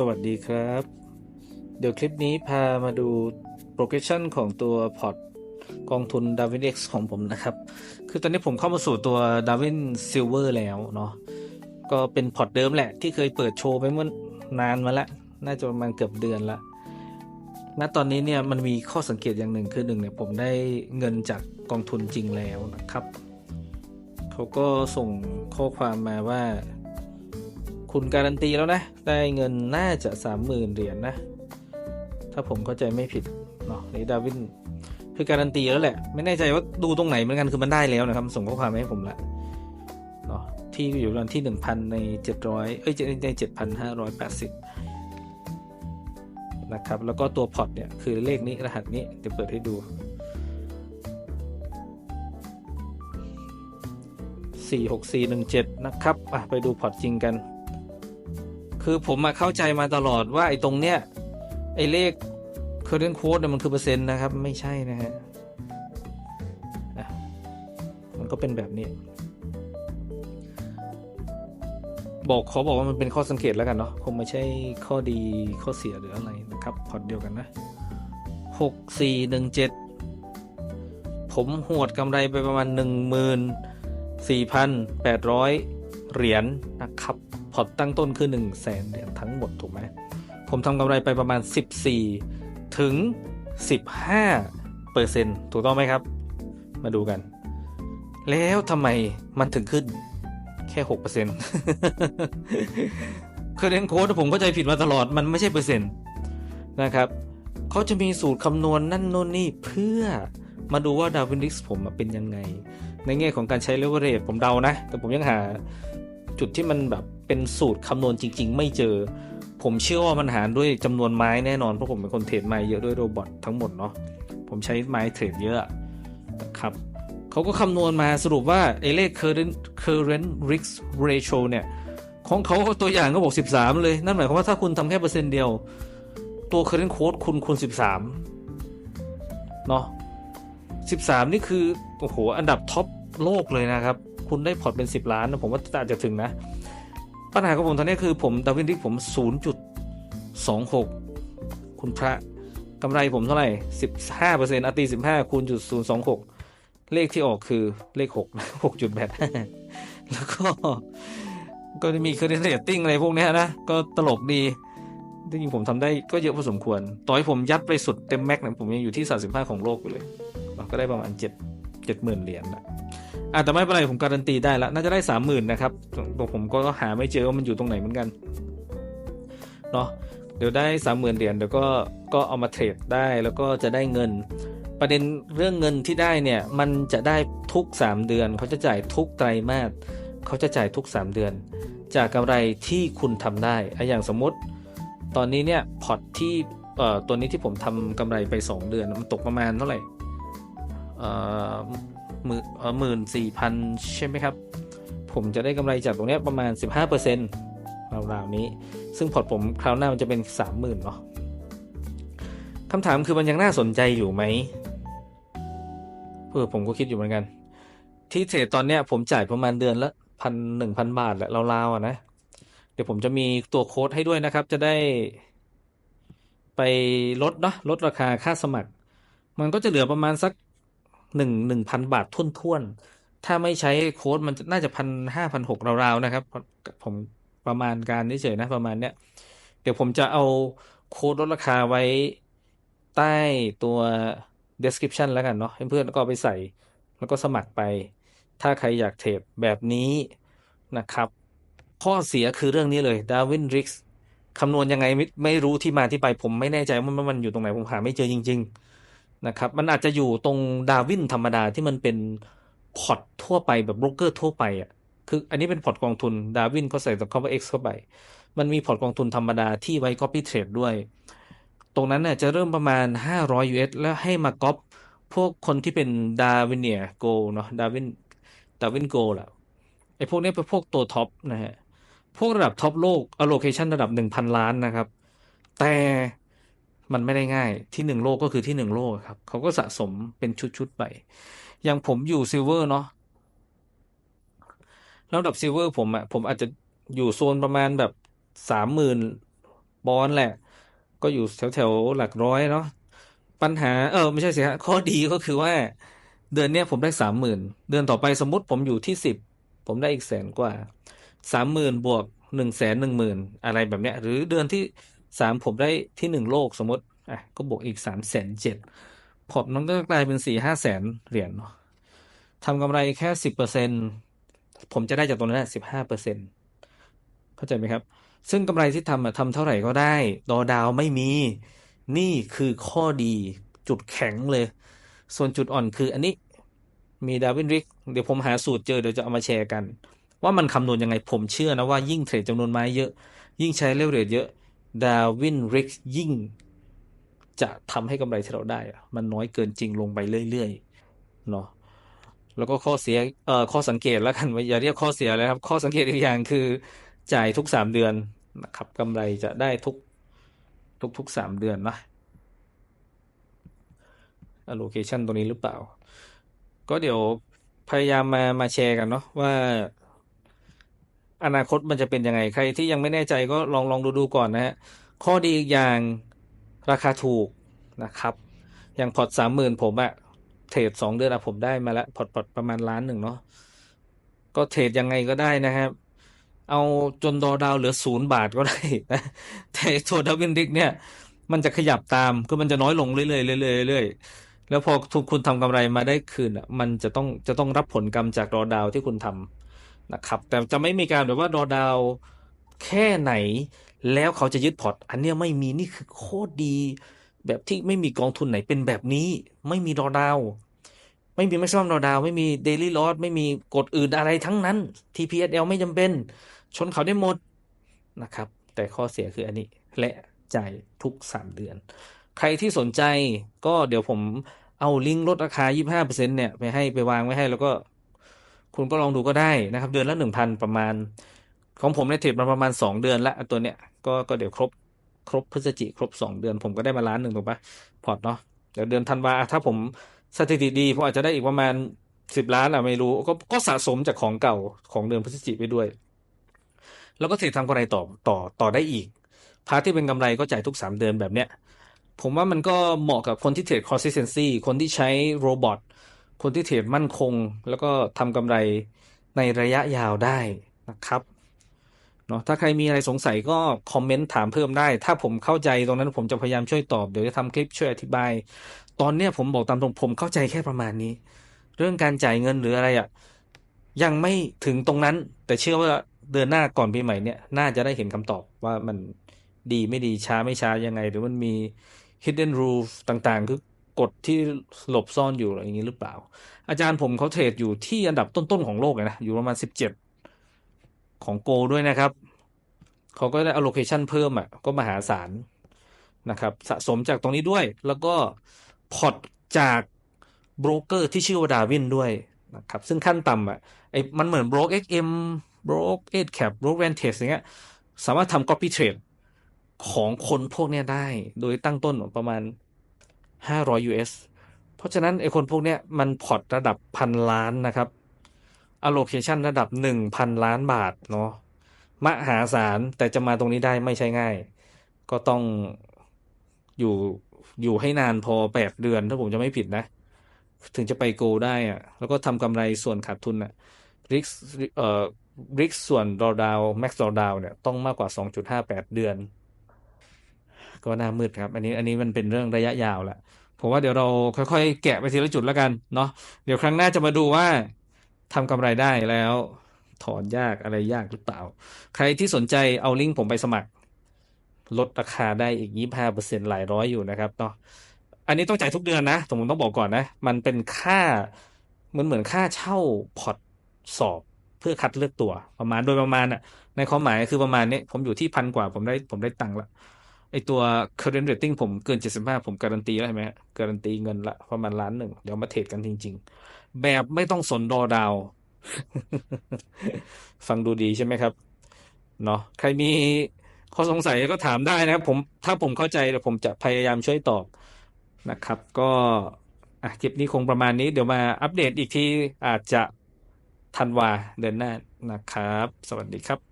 สวัสดีครับ เดี๋ยวคลิปนี้พามาดู progression ของตัวพอร์ตกองทุน Darwin X ของผมนะครับ คือตอนนี้ผมเข้ามาสู่ตัว Darwin Silver แล้วเนาะ ก็เป็นพอร์ตเดิมแหละ ที่เคยเปิดโชว์ไปเมื่อนานมาแล้วน่าจะประมาณเกือบเดือนละณตอนนี้เนี่ยมันมีข้อสังเกตอย่างหนึ่งคือหนึ่งเนี่ยผมได้เงินจากกองทุนจริงแล้วนะครับ เขาก็ส่งข้อความมาว่า คุณการันตีแล้วนะ ได้เงินน่าจะสามหมื่นเหรียญนะ ถ้าผมเข้าใจไม่ผิดเนาะนี่ดาวินคือการันตีแล้วแหละ ไม่แน่ใจว่าดูตรงไหนเหมือนกันคือมันได้แล้วนะครับ ส่งข้อความมาให้ผมละเนาะที่อยู่ประมาณที่หนึ่งพันในเจ็ดร้อยเอ้ยในเจ็ดพันห้าร้อยแปดสิบนะครับ แล้วก็ตัวพอร์ตเนี่ย คือเลขนี้รหัสนี้เดี๋ยวเปิดให้ดูสี่หกสี่หนึ่งเจ็ดนะครับ อะ ไปดูพอร์ตจริงกัน คือผมมาเข้าใจมาตลอดว่าไอ้ตรงเนี้ยไอ้เลข current quote เนี่ยมันคือเปอร์เซ็นต์นะครับ ไม่ใช่นะฮะมันก็เป็นแบบนี้ บอกขอบอกว่ามันเป็นข้อสังเกตแล้วกันเนาะคงไม่ใช่ข้อดีข้อเสียหรืออะไรนะครับพอร์ตเดียวกันนะหกสี่หนึ่งเจ็ดผมหวดกำไรไปประมาณหนึ่งหมื่นสี่พันแปดร้อยเหรียญนะครับ พอร์ตตั้งต้นคือหนึ่งแสนเหรียญทั้งหมดถูกไหม ผมทำกำไรไปประมาณสิบสี่ถึงสิบห้าเปอร์เซ็นต์ถูกต้องไหมครับ มาดูกัน แล้วทำไมมันถึงขึ้นแค่หกเปอร์เซ็นต์คือเรียนโค้ดผมเข้าใจผิดมาตลอดมันไม่ใช่เปอร์เซ็นต์นะครับเขาจะมีสูตรคำนวณนั่นโน่นนี่เพื่อมาดูว่าดาวินดิสผมเป็นยังไง ในแง่ของการใช้เลเวอเรจผมเดานะ แต่ผมยังหา จุดที่มันแบบเป็นสูตรคำนวณจริง ๆ ไม่เจอ ผมเชื่อว่ามันหารด้วยจำนวนไม้แน่นอน เพราะผมเป็นคนเทรดไม้เยอะด้วยโรบอททั้งหมดเนาะผมใช้ไม้เทรดเยอะนะครับเขาก็คำนวณมาสรุปว่าไอ้เลข current current risk ratio เนี่ย ของเขาตัวอย่างก็บอก 13 เลย นั่นหมายความว่าถ้าคุณทำแค่เปอร์เซ็นต์เดียว ตัว current quote คุณคุณ13 เนาะ13 นี่คือ โอ้โห อันดับท็อปโลกเลยนะครับ คุณได้พอร์ตเป็น 10 ล้านนะผมว่าอาจจะถึงนะ ปัญหาของผมตอนนี้คือผมดาวินดิกผม 0.26 คุณพระกำไรผมเท่าไหร่ 15%อตี15คูณจุด026 เลขที่ออกคือเลข 6 6.8 แล้วก็ก็จะมีเครดิตเรตติ้งอะไรพวกนี้นะ ก็ตลกดีจริงๆผมทำได้ก็เยอะพอสมควร ต่อให้ผมยัดไปสุดเต็มแม็กเนี่ยผมยังอยู่ที่ 35 ของโลกอยู่เลย ก็ได้ประมาณ 7 7หมื่นเหรียญนะ อะแต่ไม่เป็นไรผมการันตีได้แล้วน่าจะได้30,000นนะครับตัวผมก็หาไม่เจอว่ามันอยู่ตรงไหนเหมือนกันเนาะเดี๋ยวได้30,000เหรียญเดี๋ยวก็ก็เอามาเทรดได้แล้วก็จะได้เงิน ประเด็นเรื่องเงินที่ได้เนี่ยมันจะได้ทุก 3 เดือน เขาจะจ่ายทุกไตรมาสเขาจะจ่ายทุก 3 เดือน จากกำไรที่คุณทำได้อะอย่างสมมติ ตอนนี้เนี่ยพอร์ตที่เอ่อตัวนี้ที่ผมทำกำไรไป 2 เดือนมันตกประมาณเท่าไหร่เอ่อ หมื่นเออหมื่นสี่พันใช่ไหมครับ ผมจะได้กำไรจากตรงนี้ประมาณ 15%ราวๆนี้ ซึ่งพอร์ตผมคราวหน้ามันจะเป็น 30,000เนาะคำถามคือมันยังน่าสนใจอยู่ไหมเออผมก็คิดอยู่เหมือนกัน ที่เทรดตอนเนี้ยผมจ่ายประมาณเดือนละพันหนึ่งพันบาทแหละราวๆอะนะ เดี๋ยวผมจะมีตัวโค้ดให้ด้วยนะครับ จะได้ไปลดเนาะลดราคาค่าสมัคร มันก็จะเหลือประมาณสัก หนึ่งหนึ่งพันบาททุ่นๆ ถ้าไม่ใช้โค้ดมันน่าจะพันห้าพันหกราวๆนะครับ ผมประมาณการเฉยๆนะประมาณเนี้ย เดี๋ยวผมจะเอาโค้ดลดราคาไว้ใต้ตัว description แล้วกันเนาะเพื่อนๆก็ไปใส่ แล้วก็สมัครไป ถ้าใครอยากเทรดแบบนี้นะครับ ข้อเสียคือเรื่องนี้เลยดาวินริกส์คำนวณยังไงไม่ไม่รู้ที่มาที่ไปผมไม่แน่ใจว่ามันอยู่ตรงไหนผมหาไม่เจอจริง ๆ นะครับ มันอาจจะอยู่ตรงดาวินธรรมดาที่มันเป็นพอร์ตทั่วไปแบบโบรกเกอร์ทั่วไปอะคืออันนี้เป็นพอร์ตกองทุนดาวินเขาใส่ตัวคำว่า X เข้าไป มันมีพอร์ตกองทุนธรรมดาที่ไว้ copy trade ด้วย ตรงนั้นเนี่ยจะเริ่มประมาณ 500 US แล้วให้มาก๊อปพวกคนที่เป็นดาวินเนียโกเนาะดาวินดาวินโกแหละไอ้พวกนี้เป็นพวกตัวท็อปนะฮะ พวกระดับท็อปโลก allocation ระดับ 1,000 ล้านนะครับ แต่ มันไม่ได้ง่ายที่หนึ่งโลกก็คือที่หนึ่งโลกครับ เขาก็สะสมเป็นชุดๆไป อย่างผมอยู่ซิลเวอร์เนาะระดับซิลเวอร์ผมอะผมอาจจะอยู่โซนประมาณแบบสามหมื่นปอนแหละ ก็อยู่แถวแถวหลักร้อยเนาะปัญหาเออไม่ใช่สิฮะข้อดีก็คือว่า เดือนเนี้ยผมได้สามหมื่นเดือนต่อไปสมมติผมอยู่ที่สิบผมได้อีกแสนกว่าสามหมื่นบวกหนึ่งแสนหนึ่งหมื่นอะไรแบบเนี้ย หรือเดือนที่ สามผมได้ที่หนึ่งโลกสมมติอะก็บวกอีกสามแสนเจ็ดพอร์ตมันก็กลายเป็นสี่ห้าแสนเหรียญเนาะทำกำไรแค่สิบเปอร์เซ็นผมจะได้จากตรงนั้นสิบห้าเปอร์เซ็นเข้าใจไหมครับ ซึ่งกำไรที่ทำอะทำเท่าไหร่ก็ได้ ดอดาวไม่มี นี่คือข้อดีจุดแข็งเลย ส่วนจุดอ่อนคืออันนี้มีดาวินริก เดี๋ยวผมหาสูตรเจอเดี๋ยวจะเอามาแชร์กัน ว่ามันคำนวณยังไงผมเชื่อนะว่ายิ่งเทรดจำนวนไม้เยอะ ยิ่งใช้เลเวลเรทเยอะ ดาวินริกยิ่ง จะทำให้กำไรที่เราได้ มันน้อยเกินจริงลงไปเรื่อยๆเนาะแล้วก็ข้อเสียเอ่อข้อสังเกตแล้วกันว่าอย่าเรียกข้อเสียเลยครับ ข้อสังเกตอีกอย่างคือจ่ายทุกสามเดือนนะครับกำไรจะได้ทุกทุกทุกสามเดือนนะ allocation ตรงนี้หรือเปล่า ก็เดี๋ยวพยายามมามาแชร์กันเนาะว่า อนาคตมันจะเป็นยังไงใครที่ยังไม่แน่ใจก็ลองลองดูดูก่อนนะฮะข้อดีอีกอย่างราคาถูกนะครับ อย่างพอร์ตสามหมื่นผมอะเทรดสองเดือนอะผมได้มาแล้วพอร์ตพอร์ตประมาณล้านหนึ่งเนาะก็เทรดยังไงก็ได้นะครับ เอาจนดอดาวเหลือศูนย์บาทก็ได้นะแต่ตัวดาวินดิกเนี่ย มันจะขยับตามคือมันจะน้อยลงเรื่อยๆเรื่อยๆเรื่อยๆแล้วพอทุกคุณทำกำไรมาได้คืนอะ มันจะต้องจะต้องรับผลกรรมจากดอดาวที่คุณทำ นะครับ แต่จะไม่มีการแบบว่าดอดาวแค่ไหน แล้วเขาจะยึดพอร์ตอันเนี้ยไม่มีนี่คือโคตรดี แบบที่ไม่มีกองทุนไหนเป็นแบบนี้ ไม่มีดอดาว ไม่มีไม่ซ่อมดอดาว ไม่มีเดลี่ลอสไม่มีกฎอื่นอะไรทั้งนั้น TPSL ไม่จำเป็น ชนเขาได้หมดนะครับ แต่ข้อเสียคืออันนี้และจ่ายทุกสามเดือน ใครที่สนใจก็เดี๋ยวผมเอาลิงก์ลดราคา 25%เนี่ย ไปให้ไปวางไว้ให้แล้วก็ คุณก็ลองดูก็ได้นะครับ เดือนละหนึ่งพันประมาณ ของผมในยเทรดมาประมาณสองเดือนละตัวเนี้ยก็ก็เดี๋ยวครบครบพฤศจิครบสองเดือน ผมก็ได้มาล้านหนึ่งถูกปะพอร์ตเนาะเดี๋ยวเดือนธันวาถ้าผมสถิติดีผมอาจจะได้อีกประมาณสิบล้านอะไม่รู้ก็ก็สะสมจากของเก่าของเดือนพฤศจิไปด้วย แล้วก็เทรดทำกำไรต่อต่อต่อได้อีก พาร์ทที่เป็นกำไรก็จ่ายทุกสามเดือนแบบเนี้ยผมว่ามันก็เหมาะกับคนที่เทรด consistency คนที่ใช้โรบอท คนที่เทรดมั่นคง แล้วก็ทำกำไรในระยะยาวได้นะครับเนาะถ้าใครมีอะไรสงสัยก็คอมเมนต์ถามเพิ่มได้ ถ้าผมเข้าใจตรงนั้นผมจะพยายามช่วยตอบ เดี๋ยวจะทำคลิปช่วยอธิบาย ตอนเนี้ยผมบอกตามตรงผมเข้าใจแค่ประมาณนี้ เรื่องการจ่ายเงินหรืออะไรอะ่ะยังไม่ถึงตรงนั้น แต่เชื่อว่าเดือนหน้าก่อนปีใหม่เนี่ยน่าจะได้เห็นคำตอบว่ามันดีไม่ดีช้าไม่ช้ายังไง หรือมันมี hidden rule ต่างๆ คือ กฎที่หลบซ่อนอยู่อะไรอย่างนี้หรือเปล่า อาจารย์ผมเขาเทรดอยู่ที่อันดับต้นๆของโลกเลยนะ อยู่ประมาณสิบเจ็ดของโกด้วยนะครับ เขาก็ได้ allocation เพิ่มอะ ก็มหาศาลนะครับ สะสมจากตรงนี้ด้วย แล้วก็พอตจากโบรกเกอร์ที่ชื่อว่าดาวินด้วยนะครับ ซึ่งขั้นต่ำอะไอ้มันเหมือน broke XM broke 8 cap broke vantage อย่างเงี้ย สามารถทำ copy trade ของคนพวกเนี้ยได้ โดยตั้งต้นประมาณ 500 US เพราะฉะนั้นไอ้คนพวกเนี้ยมันพอร์ตระดับพันล้านนะครับ allocation ระดับ 1,000 ล้านบาทเนาะมหาศาลแต่จะมาตรงนี้ได้ไม่ใช่ง่าย ก็ต้องอยู่อยู่ให้นานพอ 8 เดือนถ้าผมจะไม่ผิดนะ ถึงจะไปโกได้อะแล้วก็ทำกำไรส่วนขาดทุนอะริกเอ่อริกส่วนดอดาวแม็กซ์ดอดาวเนี่ยต้องมากกว่า 2.58 เดือน ก็หน่ามืดครับ อันนี้อันนี้มันเป็นเรื่องระยะยาวแหละผมว่าเดี๋ยวเราค่อยๆ แกะไปทีละจุดแล้วกันเนาะเดี๋ยวครั้งหน้าจะมาดูว่าทำกำไรได้แล้วถอนยากอะไรยากหรือเปล่า ใครที่สนใจเอาลิงก์ผมไปสมัคร ลดราคาได้อีก25%หลายร้อยอยู่นะครับเนาะอันนี้ต้องจ่ายทุกเดือนนะผมต้องบอกก่อนนะ มันเป็นค่าเหมือนเหมือนค่าเช่าพอร์ตสอบเพื่อคัดเลือกตัวประมาณโดยประมาณอะ ในความหมายคือประมาณนี้ผมอยู่ที่พันกว่าผมได้ผมได้ตังค์ละ ไอตัว current rating ผมเกิน 75 ผมการันตีแล้วใช่ไหมการันตีเงินละประมาณล้านหนึ่ง เดี๋ยวมาเทรดกันจริง ๆ แบบไม่ต้องสนดอดาว ฟังดูดีใช่ไหมครับ เนาะใครมีข้อสงสัยก็ถามได้นะครับ ผมถ้าผมเข้าใจเดี๋ยวผมจะพยายามช่วยตอบนะครับ ก็อะคลิปนี้คงประมาณนี้ เดี๋ยวมาอัปเดตอีกทีอาจจะธันวาเดือนหน้านะครับ สวัสดีครับ